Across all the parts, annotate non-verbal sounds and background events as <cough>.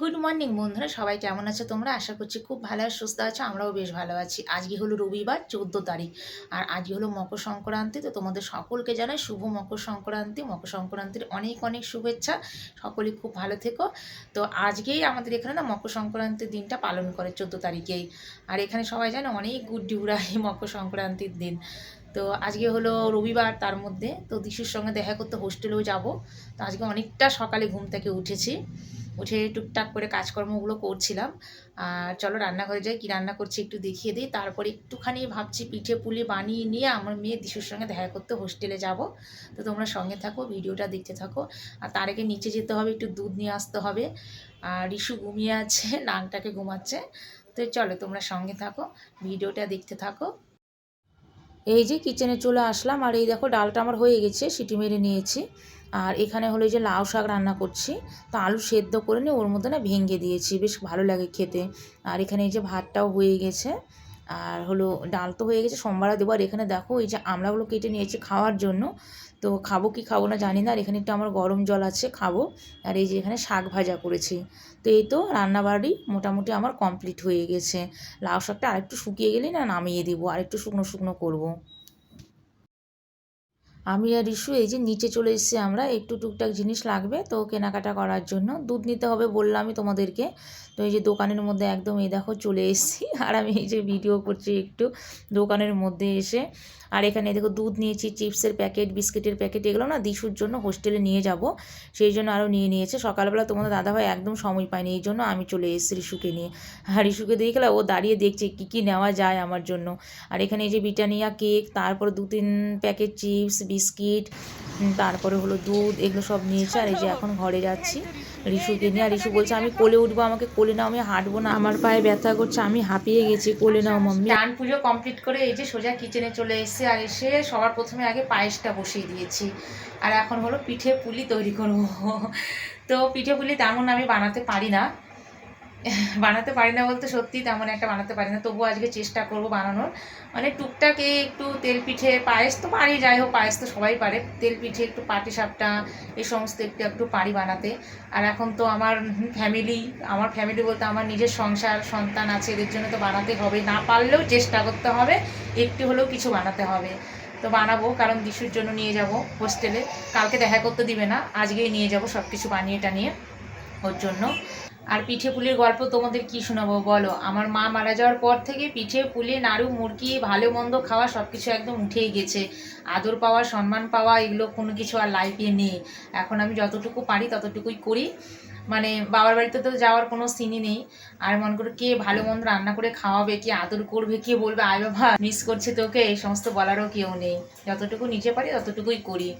Good morning বন্ধুরা। সবাই কেমন আছো তোমরা? আশা করছি খুব ভালো আর সুস্থ আছো। আমরাও বেশ ভালো আছি। আজকে হলো রবিবার, চোদ্দ তারিখ। আর আজকে হলো মকর সংক্রান্তি, তো তোমাদের সকলকে জানাই শুভ মকর সংক্রান্তি। মকর সংক্রান্তির অনেক অনেক শুভেচ্ছা। সকলেই খুব ভালো থেকো। তো আজকেই আমাদের এখানে না মকর সংক্রান্তির দিনটা পালন করে, চোদ্দ তারিখেই। আর এখানে সবাই জানে অনেক গুড ডিউরা উড়ায় মকর সংক্রান্তির দিন। তো আজকে হলো রবিবার তার মধ্যে। তো দিশুর সঙ্গে দেখা করতে হোস্টেলেও যাব। তো আজকে অনেকটা সকালে ঘুম থেকে উঠেছি। উঠে টুকটাক করে কাজকর্মগুলো করছিলাম। আর চলো রান্নাঘরে যাই, কি রান্না করছি একটু দেখিয়ে দিই। তারপরে একটুখানি ভাবছি পিঠে পুলি বানিয়ে নিয়ে আমার মেয়ে দিশুর সঙ্গে দেখা করতে হোস্টেলে যাব। তো তোমরা সঙ্গে থাকো, ভিডিওটা দেখতে থাকো। আর তার আগে নিচে যেতে হবে, একটু দুধ নিয়ে আসতে হবে। আর রিশু ঘুমিয়ে আছে নাংটাকে ঘুমাচ্ছে। তো চলো তোমরা সঙ্গে থাকো, ভিডিওটা দেখতে থাকো। এই যে কিচেনে চলে আসলাম, আর এই দেখো ডালটা আমার হয়ে গেছে, সিটি মেরে নিয়েছি। আর এখানে হলো যে লাউ শাক রান্না করছি, তো আলু সেদ্ধ করে নিয়ে ওর মধ্যে না ভেঙে দিয়েছি, বেশ ভালো লাগে খেতে। আর এখানে এই যে ভাতটাও হয়ে গেছে। আর হলো ডাল তো হয়ে গেছে, সোমবার দেবো আর এখানে দেখো, এই যে আমড়াগুলো কেটে নিয়েছি খাওয়ার জন্য। তো খাব কি খাব না জানি না, আর এখানে একটু আমার গরম জল আছে, খাব। আর এই যে এখানে শাক ভাজা করেছি। তো এই তো রান্নাবাড়ি মোটামুটি আমার কমপ্লিট হয়ে গেছে। লাউ শাকটা আরেকটু শুকিয়ে গেলেই না নামিয়ে দেবো, আরেকটু শুকনো শুকনো করব। আমি আর ইস্যু এই যে নিচে চলে এসেছি আমরা, একটু টুকটাক জিনিস লাগবে তো কেনাকাটা করার জন্য। দুধ নিতে হবে বললামই তোমাদেরকে। তো এই যে দোকানের মধ্যে একদম এই দেখো চলে এসেছি। আর আমি এই যে ভিডিও করছি একটু দোকানের মধ্যে এসে। আর এখানে দেখো দুধ নিয়েছি, চিপসের প্যাকেট, বিস্কিটের প্যাকেট, এগুলো না দিশুর জন্য হোস্টেলে নিয়ে যাব। সেই জন্য আরও নিয়ে নিয়েছে। সকালবেলা তোমাদের দাদাভাই একদম সময় পায়নি, এই জন্য আমি চলে এসেছি রিশুকে নিয়ে। আর রিশুকে দিয়ে গেলে ও দাঁড়িয়ে দেখছে কী কী নেওয়া যায় আমার জন্য। আর এখানে এই যে বিটানিয়া কেক, তারপর দু তিন প্যাকেট চিপস, বিস্কিট তারপরে হলো দুধ, এগুলো সব নিয়েছে, আর এই যে এখন ঘরে যাচ্ছি রিশুকে নিয়ে। আর রিশু বলছে, আমি কোলে উঠবো, আমাকে কোলে নাও, আমি হাঁটবো না। আমার পায়ে ব্যথা করছে, আমি হাঁপিয়ে গেছি, কোলে নাও মাম্মি। গান পুজো কমপ্লিট করে এই যে সোজা কিচেনে চলে এসেছি, আর এসে সবার প্রথমে আগে পায়েসটা বসিয়ে দিয়েছি। আর এখন হলো পিঠে পুলি তৈরি করব। তো পিঠে পুলি তেমন আমি বানাতে পারি না। বানাতে পারি না বলতে সত্যি তেমন একটা বানাতে পারি না। তবুও আজকে চেষ্টা করব বানানোর। মানে টুকটাক একটু তেল পিঠে পায়েস তো পারি, যাই হোক পায়েস তো সবাই পারে। তেল পিঠে একটু পাটি সাপটা, এই সমস্ত একটু একটু পারি বানাতে। আর এখন তো আমার ফ্যামিলি আমার ফ্যামিলি বলতে আমার নিজের সংসার, সন্তান আছে, এদের জন্য তো বানাতে হবে। না পারলেও চেষ্টা করতে হবে, একটু হলেও কিছু বানাতে হবে। তো বানাবো, কারণ দিশুর জন্য নিয়ে যাব হোস্টেলে কালকে দেখা করতে দিবে না, আজকেই নিয়ে যাব সব কিছু বানিয়ে টানিয়ে ওর জন্য। আর পিঠে পুলির গল্প তোমাদের কি শোনাবো বলো? আমার মা মারা যাওয়ার পর থেকে পিঠে, পুলি, নাড়ু, মুরগি, ভালো মন্দ খাওয়া সব কিছু একদম উঠেই গেছে। আদর পাওয়া, সম্মান পাওয়া, এগুলো কোনো কিছু আর লাইফে নেই। এখন আমি যতটুকু পারি ততটুকুই করি। মানে বাবার বাড়িতে তো যাওয়ার কোনো সিনই নেই। আর মনে করো কে ভালো মন্দ রান্না করে খাওয়াবে, কে আদর করবে, কে বলবে, আয় বাবা মিস করছে তোকে, এই সমস্ত বলারও কেউ নেই। যতটুকু নিচে পারি ততটুকুই করি।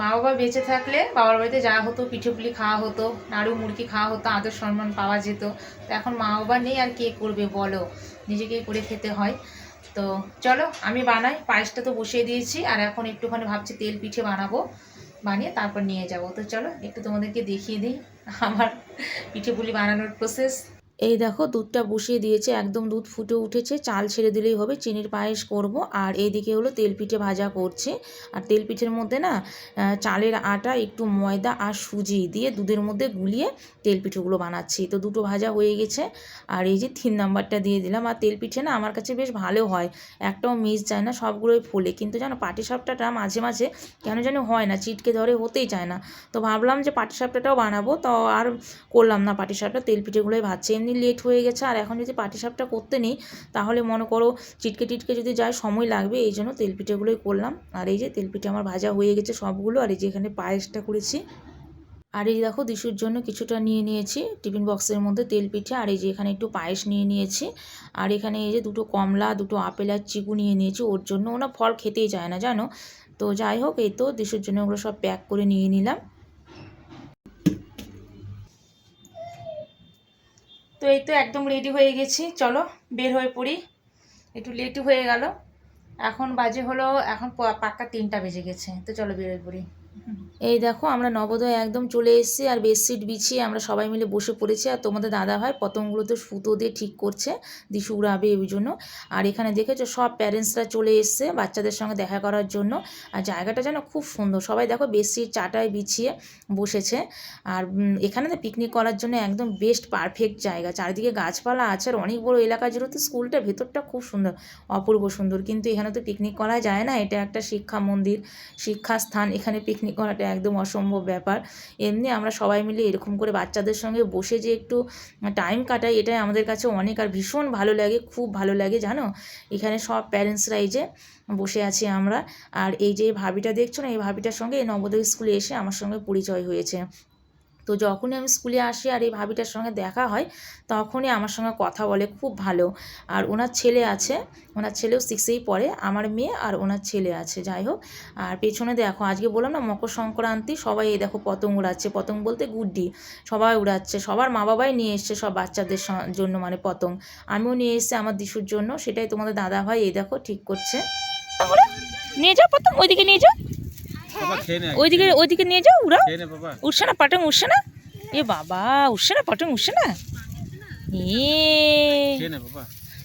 মা বাবা বেঁচে থাকলে বাবার বাড়িতে যাওয়া হতো, পিঠেপুলি খাওয়া হতো, নাড়ু মুরগি খাওয়া হতো, আদর সম্মান পাওয়া যেত। তো এখন মা বাবা নেই আর কে করবে বলো? নিজেকেই করে খেতে হয়। তো চলো, আমি বানাই। পায়েসটা তো বসিয়ে দিয়েছি আর এখন একটুখানি ভাবছি তেল পিঠে বানাবো। বানিয়ে তারপর নিয়ে যাব। তো চলো, একটু তোমাদেরকে দেখিয়ে দিই আমার পিঠে পুলি বানানোর প্রসেস এই দেখো দুধটা বসিয়ে দিয়েছে, একদম দুধ ফুটে উঠেছে, চাল ছেড়ে দিলেই হবে, চিনির পায়েস করব। আর এইদিকে হলো তেল পিঠে ভাজা করছে। আর তেল পিঠের মধ্যে না চালের আটা, একটু ময়দা আর সুজি দিয়ে দুধের মধ্যে গুলিয়ে তেল পিঠেগুলো বানাচ্ছি। তো দুটো ভাজা হয়ে গেছে। আর এই যে তিন নাম্বারটা দিয়ে দিলাম। আর তেল পিঠে না, আমার কাছে বেশ ভালো হয়। একটাও মিস যায় না, সবগুলোই ফোলে। কিন্তু জানো পাটি সাপটাটা মাঝে মাঝে কেন যেন হয় না চিটকে ধরে হতেই চায় না। তো ভাবলাম যে পাটি সাপটাটাও বানাবো। তো আর করলাম না পাটি সাপটা তেল পিঠেগুলোই ভাজছে। এমনি লেট হয়ে গেছে, আর এখন যদি পাটিসাপটা করতে নেই, তাহলে মনে করো চিটকে টিটকে যদি যায়, সময় লাগবে, এই জন্য তেলপিঠেগুলোই করলাম। আর এই যে তেলপিঠে আমার ভাজা হয়ে গেছে সবগুলো, আর এই যে এখানে পায়েসটা করেছি। আর এই দেখো, দিশুর জন্য কিছুটা নিয়ে নিয়েছি টিফিন বক্সের মধ্যে তেল পিঠে, আর এই যে এখানে একটু পায়েস নিয়ে নিয়েছি। আর এখানে এই যে দুটো কমলা, দুটো আপেল আর চিকু নিয়ে নিয়েছি, ওর জন্য ওনা ফল খেতেই চায় না, জানো? তো যাই হোক, এই তো দিশুর জন্য ওগুলো সব প্যাক করে নিয়ে নিলাম। তো এই তো একদম রেডি হয়ে গেছি। চলো, বের হয়ে পড়ি। একটু লেটই হয়ে গেল। এখন বাজে হলো, এখন পাক্কা তিনটা বেজে গেছে। তো চলো বের হয়ে পড়ি। এই দেখো, আমরা নবোদয় একদম চলে এসেছি আর বেডশিট বিছিয়ে আমরা সবাই মিলে বসে পড়েছি। আর তোমাদের দাদা ভাই পতঙ্গগুলো তো সুতো দিয়ে ঠিক করছে, দিশু উড়াবে ওই জন্য। আর এখানে দেখেছ, সব প্যারেন্টসরা চলে এসছে বাচ্চাদের সঙ্গে দেখা করার জন্য। আর জায়গাটা যেন খুব সুন্দর। সবাই দেখো বেডশিট চাটায় বিছিয়ে বসেছে। আর এখানে তো পিকনিক করার জন্য একদম বেস্ট পারফেক্ট জায়গা। চারিদিকে গাছপালা আছে আর অনেক বড় এলাকা জুড়ে তো স্কুলটা ভেতরটা খুব সুন্দর, অপূর্ব সুন্দর। কিন্তু এখানে তো পিকনিক করা যায় না। এটা একটা শিক্ষা মন্দির, শিক্ষাস্থান। এখানে পিকনিক করাটা একদম অসম্ভব ব্যাপার। এমনি আমরা সবাই মিলে এরকম করে বাচ্চাদের সঙ্গে বসে যে একটু টাইম কাটাই, এটাই আমাদের কাছে অনেক আর ভীষণ ভালো লাগে, খুব ভালো লাগে, জানো? এখানে সব প্যারেন্টসরা এই যে বসে আছি আমরা। আর এই যে ভাবিটা দেখছ না, এই ভাবিটার সঙ্গে এই নবোদয় স্কুলে এসে আমার সঙ্গে পরিচয় হয়েছে। তো যখনই আমি স্কুলে আসি আর এই ভাবিটার সঙ্গে দেখা হয়, তখনই আমার সঙ্গে কথা বলে খুব ভালো। আর ওনার ছেলে আছে, ওনার ছেলেও সিক্সেই পড়ে, আমার মেয়ে আর ওনার ছেলে আছে, যাই হোক। আর পেছনে দেখো, আজকে বললাম না, মকর সংক্রান্তি, সবাই এই দেখো পতঙ্গ উড়াচ্ছে। পতঙ্গ বলতে গুড্ডি, সবাই উড়াচ্ছে, সবার মা বাবাই নিয়ে এসছে সব বাচ্চাদের জন্য মানে পতঙ্গ। আমিও নিয়ে এসেছি আমার দিশুর জন্য, সেটাই তোমাদের দাদা ভাই এই দেখো ঠিক করছে। নিয়ে যাও পতঙ্গ, ওইদিকে নিয়ে যাও। ওইদিকে ওইদিকে নিয়ে যাও উড়াও। খেয়ে উঠছে না পটং উঠছে না? এ বাবা উঠছে না পটং উঠছে না?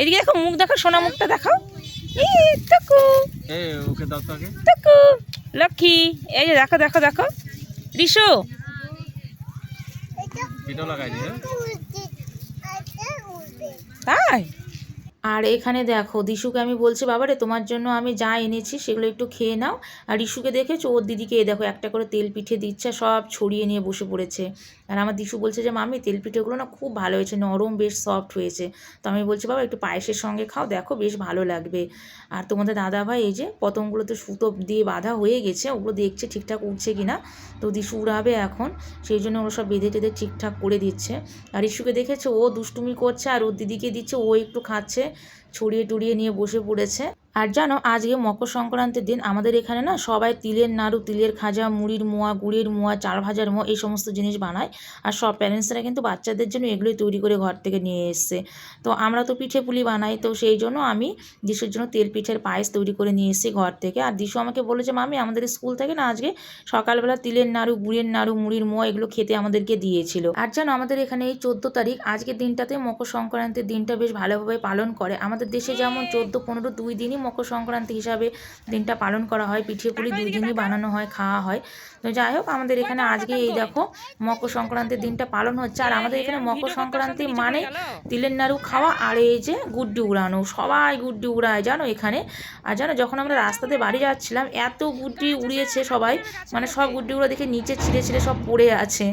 এদিকে দেখো মুখ দেখো সোনা মুখটা দেখাও। এ ওকে দাও তো আগে। তাকু। লক্ষ্মী এই যে দেখো দেখো দেখো। রিশু। দিয়ে তাই? আর এখানে দেখো, দিশুকে আমি বলছি বাবা রে তোমার জন্য আমি যা এনেছি সেগুলো একটু খেয়ে নাও। আর রিশুকে দেখেছ? ওর দিদিকে এ দেখো, একটা করে তেল পিঠে দিচ্ছে, সব ছড়িয়ে নিয়ে বসে পড়েছে। আর আমার দিশু বলছে যে মামি তেল পিঠেগুলো না খুব ভালো হয়েছে, নরম বেশ সফট হয়েছে। তো আমি বলছি, বাবা, একটু পায়েসের সঙ্গে খাও, দেখো বেশ ভালো লাগবে। আর তোমাদের দাদা ভাই এই যে পতঙ্গগুলো তো সুতো দিয়ে বাঁধা হয়ে গেছে, ওগুলো দেখছে ঠিকঠাক উঠছে কি না তো দিশু উড়াবে এখন, সেই জন্য ওরা সব বেঁধে টেঁধে ঠিকঠাক করে দিচ্ছে। আর ইস্যুকে দেখেছে, ও দুষ্টুমি করছে, আর ওর দিদিকে দিচ্ছে, ও একটু খাচ্ছে, ছড়িয়ে টুড়িয়ে নিয়ে বসে পড়েছে। আর জানো, আজকে মকর সংক্রান্তির দিন আমাদের এখানে না সবাই তিলের নাড়ু, তিলের খাজা, মুড়ির মোয়া, গুড়ের মোয়া চাল ভাজার মোয়া এই সমস্ত জিনিস বানায়। আর সব প্যারেন্টসরা কিন্তু বাচ্চাদের জন্য এগুলোই তৈরি করে ঘর থেকে নিয়ে এসছে। তো আমরা তো পিঠে পুলি বানাই, তো সেই জন্য আমি দিশুর জন্য তেল পিঠের পায়েস তৈরি করে নিয়ে এসেছি ঘর থেকে। আর দিশু আমাকে বলেছে, মামি, আমাদের স্কুল থেকে না আজকে সকালবেলা তিলের নাড়ু, গুড়ের নাড়ু, মুড়ির মোয়া এগুলো খেতে আমাদেরকে দিয়েছিল। আর জানো, আমাদের এখানে এই চোদ্দ তারিখ আজকের দিনটাতে মকর সংক্রান্তির দিনটা বেশ ভালোভাবে পালন করে। আমাদের দেশে যেমন চোদ্দ, পনেরো দুই দিনই মকর সংক্রান্তি হিসাবে দিনটা পালন করা হয়। পিঠে পুলি দুই দিনই বানানো হয় খাওয়া হয়। তো যাই হোক আমাদের এখানে আজকে এই দেখো মকর সংক্রান্তির দিনটা পালন হচ্ছে। আর আমাদের এখানে মকর সংক্রান্তি মানে তিলের নাড়ু খাওয়া আর এই যে গুড্ডি উড়ানো। সবাই গুড্ডি উড়ায় জানো এখানে? আর জানো যখন আমরা রাস্তাতে বাড়ি যাচ্ছিলাম এত গুড্ডি উড়িয়েছে সবাই। মানে সব গুড্ডিগুলো দেখে নিচে ছিঁড়ে ছিঁড়ে সব পড়ে আছে।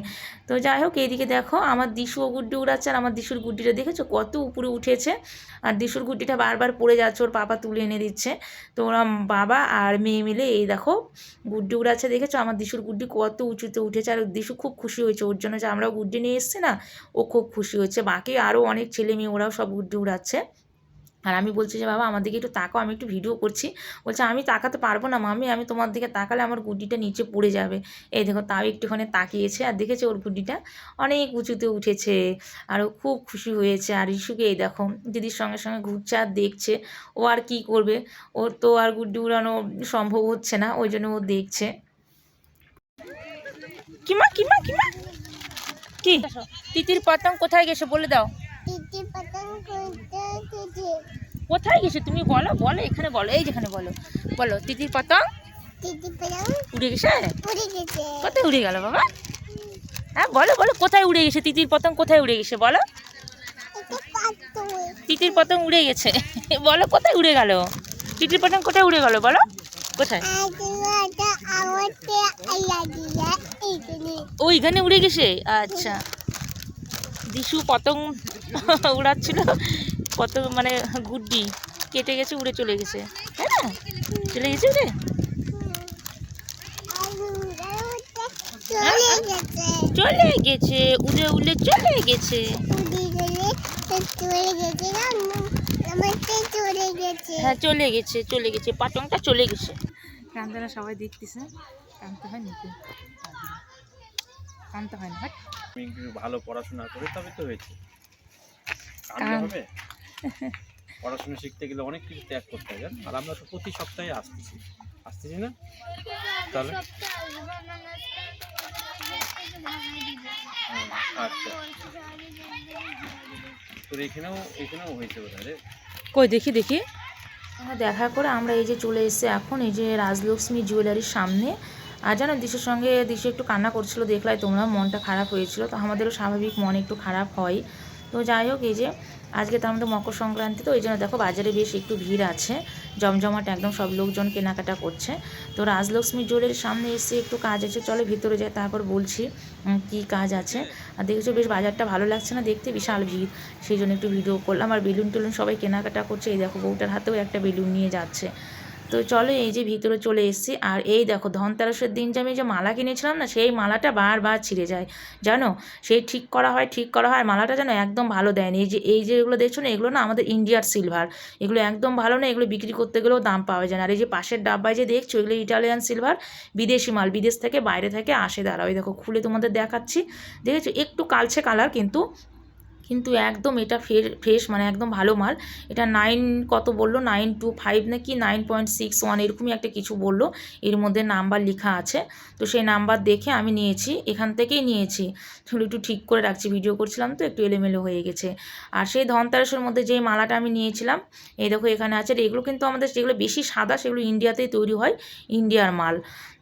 তো যাই হোক, এইদিকে দেখো আমার দিশুও গুড্ডি উড়াচ্ছে আর আমার দিশুর গুড্ডিটা দেখেছ? কত উপরে উঠেছে। আর দিশুর গুড্ডিটা বারবার পড়ে যাচ্ছে, ওর পাপা তুলে এনে দিচ্ছে। তো ওরা বাবা আর মেয়ে মিলে এই দেখো, গুড্ডি উড়াচ্ছে দেখেছ? আমার দিশুর গুড্ডি কত উঁচুতে উঠেছে আর দিশু খুব খুশি হয়েছে। ওর জন্য যে আমরাও গুড্ডি নিয়ে এসেছি না, ও খুব খুশি হয়েছে বাকি আরও অনেক ছেলে মেয়ে, ওরাও সব গুড্ডি উড়াচ্ছে। আর আমি বলছি যে, বাবা, আমার দিকে একটু তাকাও, আমি একটু ভিডিও করছি। বলছে, আমি তাকাতে পারব না মামি আমি তোমার দিকে তাকালে আমার গুড্ডিটা নিচে পড়ে যাবে। এই দেখো, তাও একটুখানি তাকিয়েছে আর দেখেছে ওর গুড্ডিটা অনেক উঁচুতে উঠেছে আর ও খুব খুশি হয়েছে। আর ইস্যুকে এই দেখো, দিদির সঙ্গে সঙ্গে ঘুরছে আর দেখছে, ও আর কি করবে? ওর তো আর গুড্ডি উড়ানো সম্ভব হচ্ছে না, ওই জন্য ও দেখছে। কিমা কিমা কিমা? কি? তিতির পতং কোথায় গেছে বলে দাও। কোথায় গেছে তুমি? বলো বলো, এখানে বলো, এই যেখানে বলো। বলো, তিতির পতং উড়ে গেছে? কোথায় উড়ে গেল বাবা? হ্যাঁ বলো বলো, কোথায় উড়ে গেছে? তিতির পতং কোথায় উড়ে গেছে, বলো। তিতির পতং উড়ে গেছে। <laughs> বলো, কোথায় উড়ে গেল? তিতির পতং কোথায় উড়ে গেল, বলো। কোথায়? ওইখানে উড়ে গেছে? আচ্ছা। দিশু পতং <laughs> উড়াচ্ছিল। কত মানে গুড্ডি কেটে গেছে উড়ে চলে গেছে। তাই না? চলে গেছে উড়ে? চলে গেছে। উড়ে উড়ে চলে গেছে। হ্যাঁ চলে গেছে চলে গেছে পাটংটা চলে গেছে। কান্দে না সবাই দেখতেছে কানতে হয় নাকি? কানতে হয় না হাট। ভালো পড়াশোনা করে তবে তো হয়েছে। পড়াশোনা শিখতে গেলে অনেক কিছু ত্যাগ করতে হয় আর আমরা তো প্রতি সপ্তাহে আসতেছি। আসতেছি না? তাহলে? আচ্ছা। তোর এখানেও এখানেও হয়েছে বোধহয় কই দেখি দেখি। দেখা করে আমরা এই যে চলে এসেছি এখন এই যে রাজলক্ষ্মী জুয়েলারির সামনে। আর জানো দিশের সঙ্গে দিশে একটু কান্না করছিল দেখলাই তোমরা মনটা খারাপ হয়েছিল। তো আমাদেরও স্বাভাবিক মন একটু খারাপ হয়। তো যাই হোক, এই যে আজকে তার মধ্যে মকর সংক্রান্তি, তো এই জন্য দেখো বাজারে বেশ একটু ভিড় আছে। জমজমাট একদম সব লোকজন কেনাকাটা করছে। তো রাজলক্ষ্মী জুয়েলারির সামনে এসে একটু কাজ আছে, চলো ভিতরে যাই, তারপর বলছি কি কাজ আছে। আর দেখেছ বেশ বাজারটা ভালো লাগছে না দেখতে, বিশাল ভিড়। সেই জন্য একটু ভিডিও করলাম। আর বেলুন টেলুন সবাই কেনাকাটা করছে। এই দেখো বউটার হাতেও একটা বেলুন নিয়ে যাচ্ছে। তো চলো এই যে ভিতরে চলে এসেছি। আর এই দেখো ধনতেরাসের দিন যে আমি যে মালা কিনেছিলাম না, সেই মালাটা বারবার ছিঁড়ে যায়। জানো? সেই ঠিক করা হয়, ঠিক করা হয় মালাটা যেন একদম ভালো দেয়নি। এই যে এই যে এগুলো দেখছ না, এগুলো না আমাদের ইন্ডিয়ার সিলভার। এগুলো একদম ভালো না, এগুলো বিক্রি করতে গেলেও দাম পাওয়া যায় না। আর এই যে পাশের ডাব্বায় যে দেখছ, এগুলো ইটালিয়ান সিলভার, বিদেশি মাল, বিদেশ থেকে বাইরে থেকে আসে দাঁড়াও। এই দেখো, খুলে তোমাদের দেখাচ্ছি। দেখেছ? একটু কালছে কালার কিন্তু কিন্তু একদম এটা ফ্রেশ মানে একদম ভালো মাল। এটা নাইন কত বলল? নাইন টু ফাইভ নাকি? নাইন পয়েন্ট সিক্স ওয়ান এরকমই একটা কিছু বলল। এর মধ্যে নাম্বার লেখা আছে। তো সেই নাম্বার দেখে আমি নিয়েছি। এখান থেকেই নিয়েছি। চলো একটু ঠিক করে রাখছি ভিডিও করছিলাম তো, একটু এলোমেলো হয়ে গেছে। আর সেই ধনতেরাসের মধ্যে যেই মালাটা আমি নিয়েছিলাম, এই দেখো এখানে আছে। এগুলো কিন্তু আমাদের, যেগুলো বেশি সাদা, সেগুলো ইন্ডিয়াতেই তৈরি হয়। ইন্ডিয়ার মাল।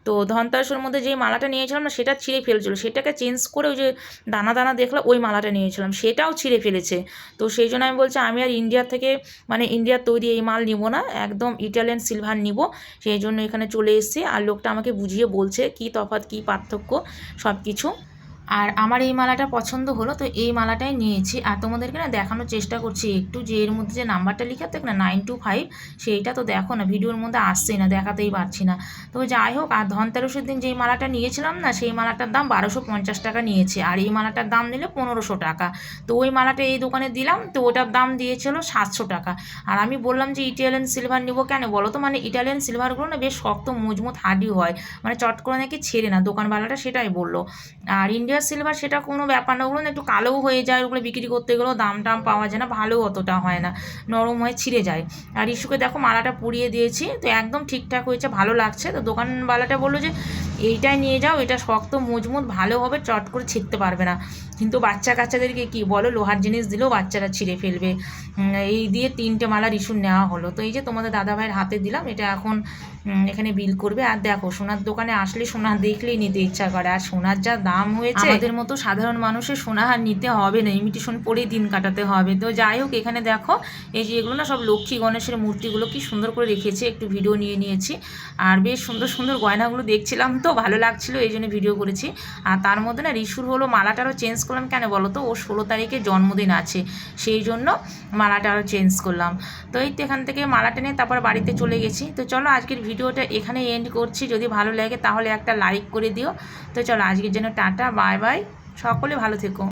তো ধনতারাসের মধ্যে যেই মালাটা নিয়েছিলাম না, সেটা ছিঁড়ে ফেলছিল। সেটাকে চেঞ্জ করে ওই যে দানা দানা দেখলাম, ওই মালাটা নিয়েছিলাম। সেটাও ছিঁড়ে ফেলেছে। তো সেই জন্য আমি বলছি, আমি আর ইন্ডিয়ার থেকে মানে ইন্ডিয়ার তৈরি এই মাল নিব না, একদম ইটালিয়ান সিলভার নিব। সেই জন্য এখানে চলে এসেছি। আর লোকটা আমাকে বুঝিয়ে বলছে কি তফাৎ, কি পার্থক্য সব কিছু আর আমার এই মালাটা পছন্দ হলো, তো এই মালাটাই নিয়েছি। আর তোমাদেরকে না দেখানোর চেষ্টা করছি, একটু যে এর মধ্যে যে নাম্বারটা লেখা থাকে না নাইন টু ফাইভ সেইটা তো দেখো না, ভিডিওর মধ্যে আসছেই না, দেখাতেই পারছি না। তো যাই হোক, আর ধনতেরসের দিন যেই মালাটা নিয়েছিলাম না, সেই মালাটার দাম বারোশো পঞ্চাশ টাকা নিয়েছে। আর এই মালাটার দাম নিলে পনেরোশো টাকা। তো ওই মালাটা এই দোকানে দিলাম, তো ওটার দাম দিয়েছিল সাতশো টাকা। আর আমি বললাম যে ইটালিয়ান সিলভার নিবো কেন? বলো তো মানে ইটালিয়ান সিলভারগুলো না বেশ শক্ত, মজবুত হার্ডি হয়। মানে চট করে নাকি ছেড়ে না, দোকানওয়ালাটা সেটাই বলল। আর ইন্ডিয়ার সিলভার সেটা কোনো ব্যাপার না। ওগুলো একটু কালোও হয়ে যায়, ওগুলো বিক্রি করতে গেলেও দাম টাম পাওয়া যায় না, ভালো অতটা হয় না, নরম হয়ে ছিঁড়ে যায়। আর ইস্যুকে দেখো মালাটা পুড়িয়ে দিয়েছি, তো একদম ঠিকঠাক হয়েছে, ভালো লাগছে। তো দোকানওয়ালাটা বলল যে, এইটাই নিয়ে যাও, এটা শক্ত, মজবুত, ভালো হবে, চট করে ছিঁড়তে পারবে না। বাচ্চা কাচ্চাদেরকে কি বলো? লোহার জিনিস দিলেও বাচ্চারা ছিঁড়ে ফেলবে। এই দিয়ে তিনটে মালার ইস্যু নেওয়া হলো। তো এই যে তোমাদের দাদাভাইয়ের হাতে দিলাম, এটা এখন এখানে বিল করবে। আর দেখো, সোনার দোকানে আসলে সোনা দেখলেই নিতে ইচ্ছা করে। আর সোনার যা দাম হয়েছে, আমাদের মতো সাধারণ মানুষের সোনা আর নিতে হবে না। ইমিটেশন পরেই দিন কাটাতে হবে। তো যাই হোক, এখানে দেখো, এই যে এগুলো না সব লক্ষ্মী গণেশের মূর্তিগুলো কি সুন্দর করে রেখেছে। একটু ভিডিও নিয়ে নিয়েছি। আর বেশ সুন্দর সুন্দর গয়নাগুলো দেখছিলাম তো, ভালো লাগছিল, এই জন্য ভিডিও করেছি। আর তার মধ্যে না রিসুর হলো, মালাটারও চেঞ্জ করলাম, কেন বলো তো? ও ষোলো তারিখে জন্মদিন আছে, সেই জন্য মালাটা আরও চেঞ্জ করলাম। তো এই তো এখান থেকে মালাটা নিয়ে তারপর বাড়িতে চলে গেছি। তো চলো আজকের ভিডিওটা এখানে এন্ড করছি। যদি ভালো লাগে তাহলে একটা লাইক করে দিও। তো চলো আজকের জন্য টাটা বাই বাই সকলে ভালো থেকো।